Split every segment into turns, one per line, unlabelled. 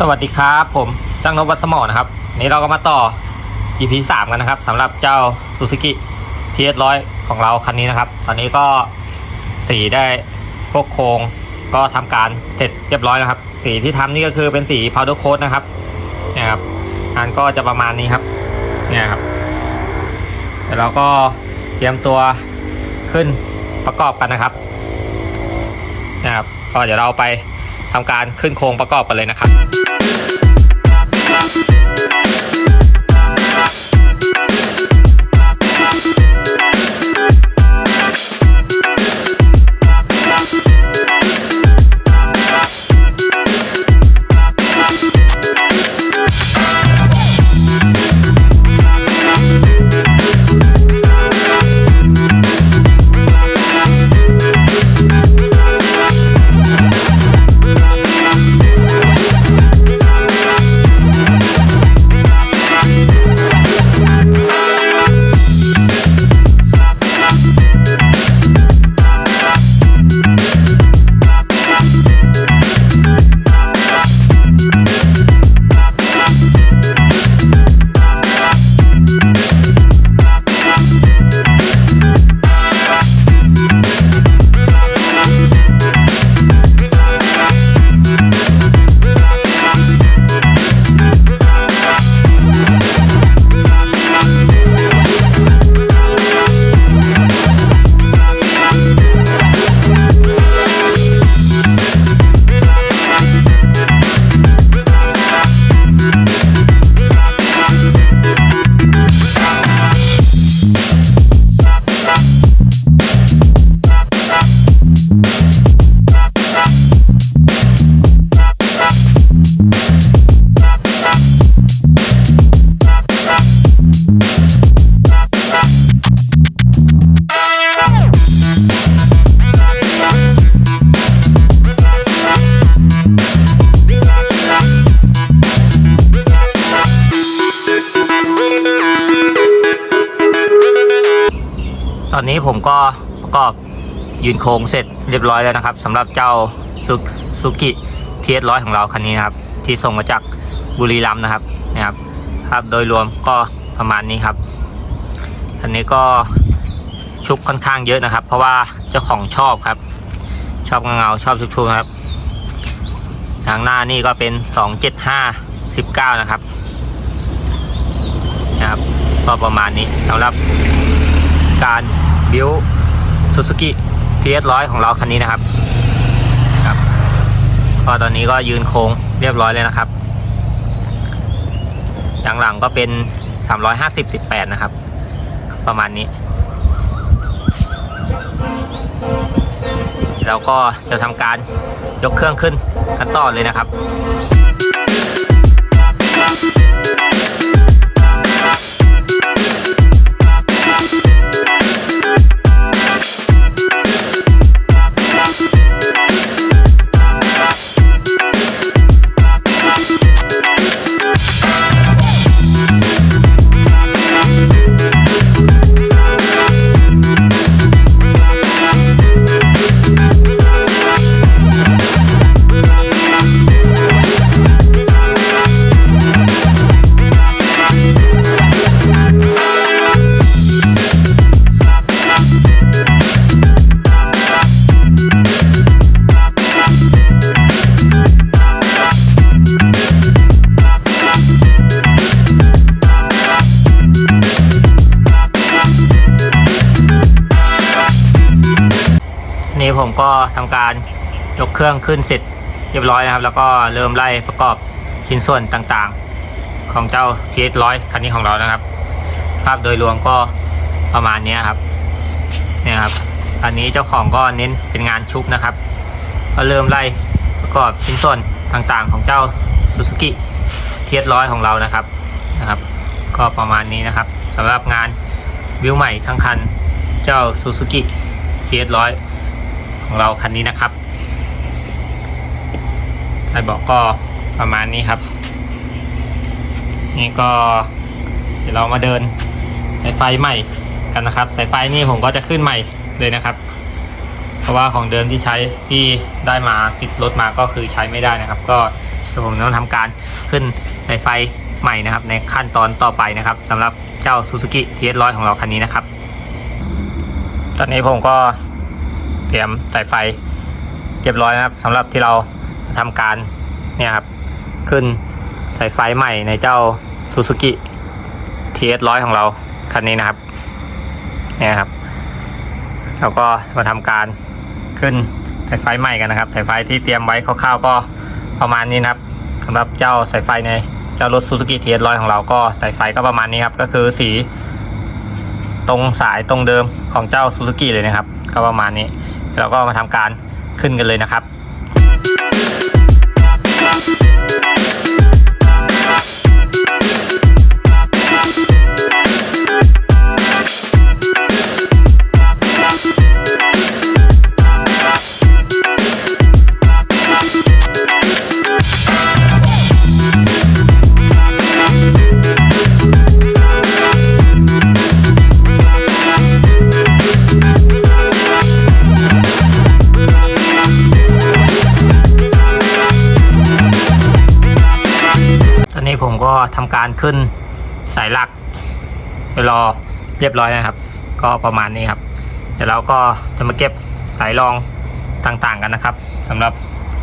สวัสดีครับ ผมจ้างนพวัดสมอนะครับนี้เราก็มาต่อ EP 3 กันนะครับสำหรับเจ้า Suzuki TS 100 ของเราคันนี้นะครับ ตอนนี้ก็สีได้พวกโครงก็ทำการเสร็จเรียบร้อยแล้วครับ สีที่ทำนี่ก็คือเป็นสี powder coat นะครับเนี่ยครับงานก็จะประมาณนี้ครับเนี่ยครับเดี๋ยวเราก็เตรียมตัวขึ้นประกอบกันนะครับนะครับก็เดี๋ยวเราไปทำการขึ้นโครงประกอบกันเลยนะครับ อนนี้ผมก็ประกอบยืนโครงเสร็จเรียบร้อยแล้วนะครับสำหรับเจ้าซูกิทีเอสร้อยของเราคันนี้นะครับที่ส่งมาจากบุรีรัมย์นะครับนะครับภาพโดยรวมก็ประมาณนี้ครับอันนี้ก็ชุบค่อนข้างเยอะนะครับ เพราะว่าเจ้าของชอบครับ ชอบเงาชอบชุบๆนะครับทางหน้านี่ก็เป็น275 19นะครับนะครับ ก็ประมาณนี้สำหรับการ บิวซูซูกิทีเอสร้อยของเราคันนี้นะครับครับก็ตอนนี้ก็ยืนโค้งเรียบร้อยเลยนะครับอย่างหลังก็เป็น 350 18 นะครับ ประมาณนี้ แล้วก็จะทำการยกเครื่องขึ้นกันต่อเลยนะครับ ก็ทำการยกเครื่องขึ้นเสร็จเรียบร้อยนะครับ แล้วก็เริ่มไล่ประกอบชิ้นส่วนต่างๆ ของเจ้า TS 100คันนี้ของเรานะครับ ภาพโดยรวมก็ประมาณนี้ครับเนี่ยครับอันนี้เจ้าของก็เน้นเป็นงานชุบนะครับ ก็เริ่มไล่ประกอบชิ้นส่วนต่างๆ ของเจ้า Suzuki TS 100ของเรานะครับนะครับ ก็ประมาณนี้นะครับสำหรับงานวิวใหม่ทั้งคันเจ้า Suzuki TS 100 ของเราคันนี้นะครับใครบอกก็ประมาณนี้ครับ นี่ก็เดี๋ยวเรามาเดินสายไฟใหม่กันนะครับสายไฟนี่ผมก็จะขึ้นใหม่เลยนะครับ เพราะว่าของเดิมที่ใช้ที่ได้มาติดรถมาก็คือใช้ไม่ได้นะครับ ก็ผมต้องทำการขึ้นสายไฟใหม่นะครับ ในขั้นตอนต่อไปนะครับสำหรับเจ้า Suzuki TS100 ของเราคันนี้นะครับ ตอนนี้ผมก็ รียมสายไฟเรียบร้อยนะครับสำหรับที่เราทำการเนี่ยครับขึ้นสายไฟใหม่ในเจ้า Suzuki TS100 ของเราคันนี้นะครับเนี่ยครับเราก็มาทำการขึ้นสายไฟใหม่กันนะครับ สายไฟที่เตรียมไว้คร่าวๆก็ประมาณนี้นะครับสำหรับเจ้าสายไฟในเจ้ารถ Suzuki TS100 ของเราก็สายไฟก็ประมาณนี้ครับก็คือสีตรงสายตรงเดิมของเจ้า Suzuki เลยนะครับ ก็ประมาณนี้ เราก็มาทำการขึ้นกันเลยนะครับ ทำการขึ้นสายหลักไปรอเรียบร้อยนะครับ ก็ประมาณนี้ครับ เดี๋ยวเราก็จะมาเก็บสายรองต่างๆกันนะครับสำหรับ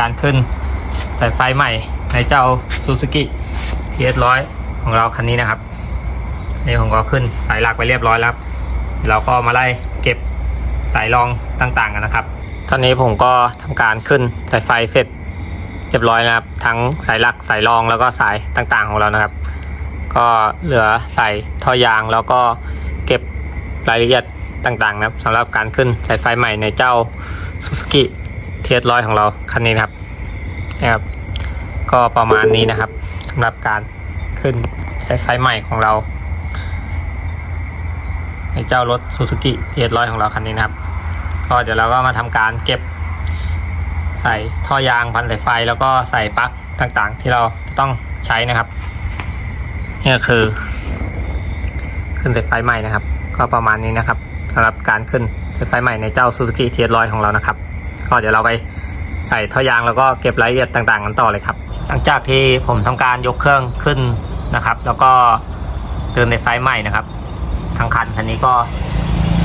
การขึ้นสายไฟใหม่ในเจ้า Suzuki PS100 ของเราคันนี้นะครับนี่ผมก็ขึ้นสายหลักไปเรียบร้อยแล้วเราก็มาไล่เก็บสายรองต่างๆกันนะครับ ตอนนี้ผมก็ทำการขึ้นสายไฟเสร็จ เรียบร้อยนะครับ ทั้งสายหลักสายรองแล้วก็สายต่างๆของเรานะครับ ก็เหลือใส่ท่อยางแล้วก็เก็บรายละเอียดต่างๆนะครับสำหรับการขึ้นสายไฟใหม่ในเจ้า Suzuki TS100 ของเราคันนี้นะครับนะครับ ก็ประมาณนี้นะครับสำหรับการขึ้นสายไฟใหม่ของเรา ในเจ้ารถ Suzuki TS100 ของเราคันนี้นะครับ ก็เดี๋ยวเราก็มาทำการเก็บ ส่ท่อยางพันสายไฟแล้วก็ใส่ปลั๊กต่างๆ ที่เราต้องใช้นะครับนี่ก็คือ ขึ้นสายไฟใหม่นะครับ ก็ประมาณนี้นะครับสำหรับการขึ้นสายไฟใหม่ในเจ้า Suzuki TS100 ของเรานะครับก็เดี๋ยวเราไปใส่ท่อยางแล้วก็เก็บรายละเอียดต่างๆกันต่อเลยครับ หลังจากที่ผมทำการยกเครื่องขึ้นนะครับ แล้วก็เดินในไฟใหม่นะครับทางคันคันนี้ก็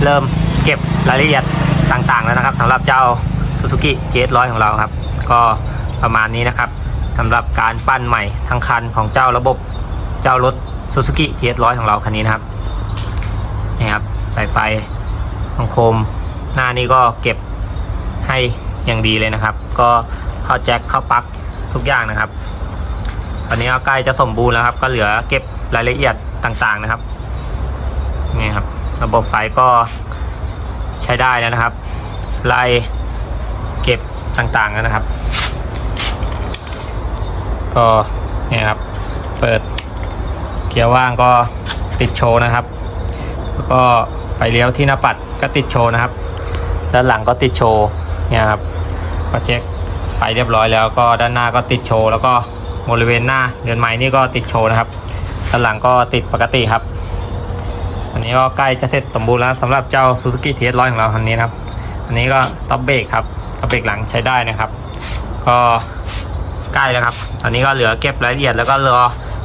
เริ่มเก็บรายละเอียดต่างๆแล้วนะครับสำหรับเจ้า Suzuki GS100 ของเราครับ ก็ประมาณนี้นะครับสำหรับการปั้นใหม่ทั้งคันของเจ้าระบบเจ้ารถ Suzuki GS100 ของเราคันนี้นะครับนี่ครับสายไฟของโคม หน้านี้ก็เก็บให้อย่างดีเลยนะครับ ก็เข้าแจ็คเข้าปลั๊กทุกอย่างนะครับตอนนี้ก็ใกล้จะสมบูรณ์แล้วครับ ก็เหลือเก็บรายละเอียดต่างๆนะครับนี่ครับ ระบบไฟก็ใช้ได้แล้วนะครับ ไล่ ต่างๆนะครับ ก็เนี่ยครับ เปิดเกียร์ว่างก็ติดโชว์นะครับ แล้วก็ไฟเลี้ยวที่หน้าปัดก็ติดโชว์นะครับ ด้านหลังก็ติดโชว์เนี่ยครับก็เช็คไฟเรียบร้อยแล้วก็ด้านหน้าก็ติดโชว์แล้วก็บริเวณหน้าเดือนไม้นี่ก็ติดโชว์นะครับ ด้านหลังก็ติดปกติครับ อันนี้ก็ใกล้จะเสร็จสมบูรณ์แล้วสำหรับเจ้า Suzuki TS100 ของเราคันนี้นะครับ อันนี้ก็ท็อปเบรกครับ ท็อปเบรกหลังใช้ได้นะครับ ก็ใกล้แล้วครับ ตอนนี้ก็เหลือเก็บรายละเอียดแล้วก็รอ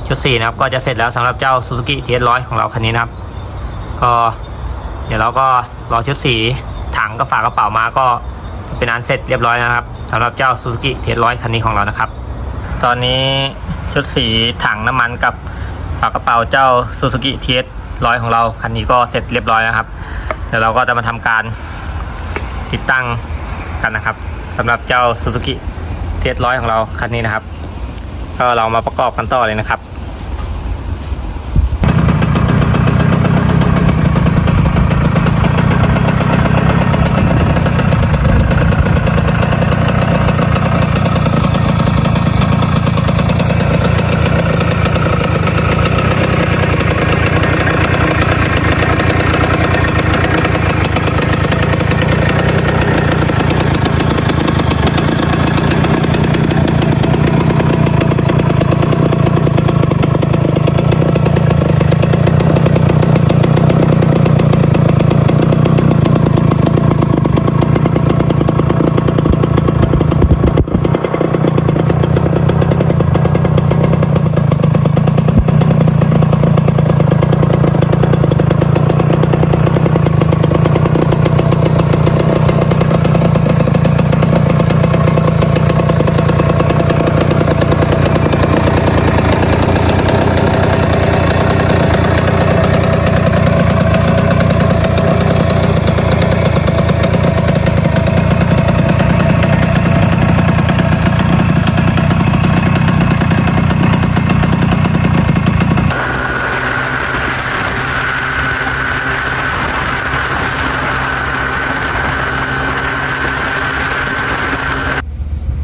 ชุด4นะครับ ก็จะเสร็จแล้วสำหรับเจ้า Suzuki TS100 ของเราคันนี้นะครับ ก็เดี๋ยวเราก็รอชุดสีถังกับฝากระเป๋ามาก็จะเป็นอันเสร็จเรียบร้อยแล้วนะครับสำหรับเจ้า Suzuki TS100 คันนี้ของเรานะครับ ตอนนี้ชุดสีถังน้ำมันกับฝากระเป๋าเจ้า Suzuki TS100 ของเราคันนี้ก็เสร็จเรียบร้อยแล้วครับ เดี๋ยวเราก็จะมาทำการติดตั้ง กันนะครับสำหรับเจ้า Suzuki TS100 ของเราคันนี้นะครับ ก็เรามาประกอบกันต่อเลยนะครับ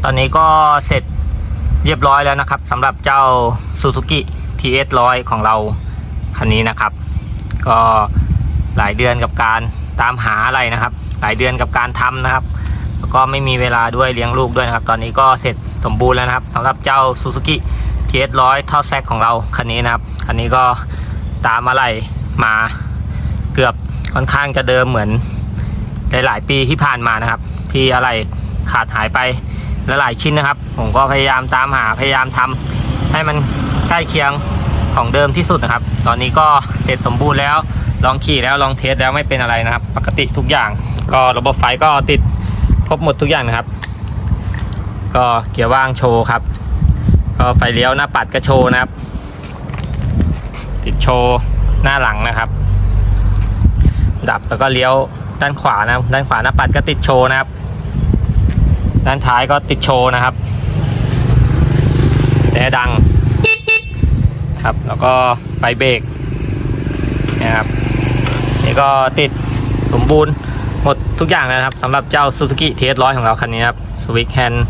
ตอนนี้ก็เสร็จเรียบร้อยแล้วนะครับสำหรับเจ้า Suzuki TS 100 ของเราคันนี้นะครับ ก็หลายเดือนกับการตามหาอะไรนะครับ หลายเดือนกับการทำนะครับแล้วก็ไม่มีเวลาด้วยเลี้ยงลูกด้วยนะครับ ตอนนี้ก็เสร็จสมบูรณ์แล้วนะครับสำหรับเจ้า Suzuki TS 100 ท่อแซกของเราคันนี้นะครับคันนี้ก็ตามอะไรมาเกือบค่อนข้างจะเดิมเหมือนหลายๆปีที่ผ่านมานะครับ ที่อะไรขาดหายไป หลายๆชิ้นนะครับ ผมก็พยายามตามหาพยายามทำให้มันใกล้เคียงของเดิมที่สุดนะครับ ตอนนี้ก็เสร็จสมบูรณ์แล้ว ลองขี่แล้วลองเทสแล้วไม่เป็นอะไรนะครับ ปกติทุกอย่าง ก็ระบบไฟก็ติดครบหมดทุกอย่างนะครับ ก็เกียร์ว่างโชว์ครับ ก็ไฟเลี้ยวหน้าปัดก็โชว์นะครับ ติดโชว์หน้าหลังนะครับ ดับแล้วก็เลี้ยวด้านขวานะด้านขวาหน้าปัดก็ติดโชว์นะครับ ด้านท้ายก็ติดโชว์นะครับแต่ดังครับแล้วก็ไฟเบรกนะครับนี่ก็ติดสมบูรณ์หมดทุกอย่างแล้วนะครับสำหรับเจ้า Suzuki TS100 ของเราคันนี้ครับสวิตช์แฮนด์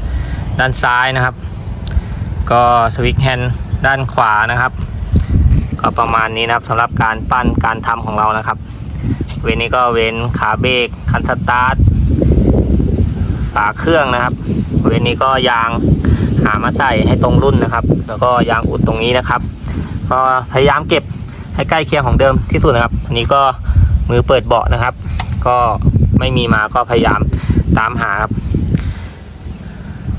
ด้านซ้ายนะครับ ก็สวิตช์แฮนด์ด้านขวานะครับ ก็ประมาณนี้นะครับสำหรับการปั้นการทำของเรานะครับ เวนนี้ก็เวนขาเบรกคันสตาร์ท ฝาเครื่องนะครับเวนนี้ก็ยางหามาใส่ให้ตรงรุ่นนะครับ แล้วก็ยางอุดตรงนี้นะครับ ก็พยายามเก็บให้ใกล้เคียงของเดิมที่สุดนะครับ อันนี้ก็มือเปิดเบาะนะครับ ก็ไม่มีมาก็พยายามตามหาครับ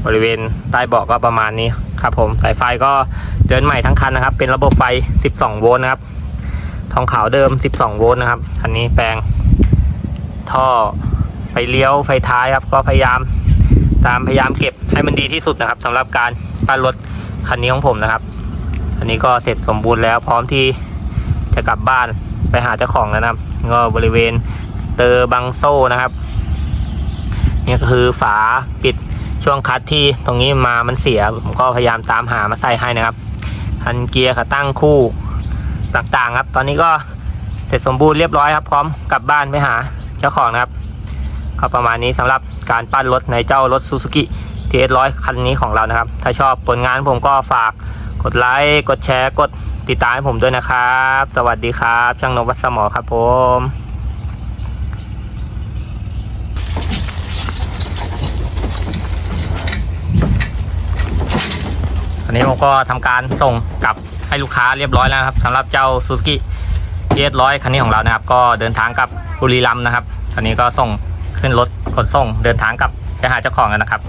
บริเวณใต้เบาะก็ประมาณนี้ครับผมสายไฟก็เดินใหม่ทั้งคันนะครับ เป็นระบบไฟ 12 โวลต์นะครับ ทองขาวเดิม 12 โวลต์นะครับ คันนี้แปลงท่อ ฟเลี้ยวไฟท้ายครับก็พยายามตามพยายามเก็บให้มันดีที่สุดนะครับสำหรับการปั้นรถคันนี้ของผมนะครับ อันนี้ก็เสร็จสมบูรณ์แล้วพร้อมที่จะกลับบ้านไปหาเจ้าของแล้วนะครับ ก็บริเวณเตอร์บังโซ่นะครับนี่ก็คือฝาปิดช่วงคัดที่ตรงนี้มามันเสียผมก็พยายามตามหามาใส่ให้นะครับคันเกียร์ขาตั้งคู่ต่างๆครับ ตอนนี้ก็เสร็จสมบูรณ์เรียบร้อยครับ พร้อมกลับบ้านไปหาเจ้าของนะครับ ก็ประมาณนี้สำหรับการปั้นรถในเจ้ารถ Suzuki TS100 คันนี้ของเรานะครับ ถ้าชอบผลงานผมก็ฝากกดไลค์ กดแชร์ กดติดตามให้ผมด้วยนะครับ สวัสดีครับ ช่างนวัดสมอครับผมอันนี้ผมก็ทำการส่งกลับให้ลูกค้าเรียบร้อยแล้วครับสำหรับเจ้า Suzuki TS100 คันนี้ของเรานะครับ ก็เดินทางกลับบุรีรัมย์นะครับคันนี้ก็ส่ง ขึ้นรถขนส่งเดินทางกลับไปหาเจ้าของแล้วนะครับ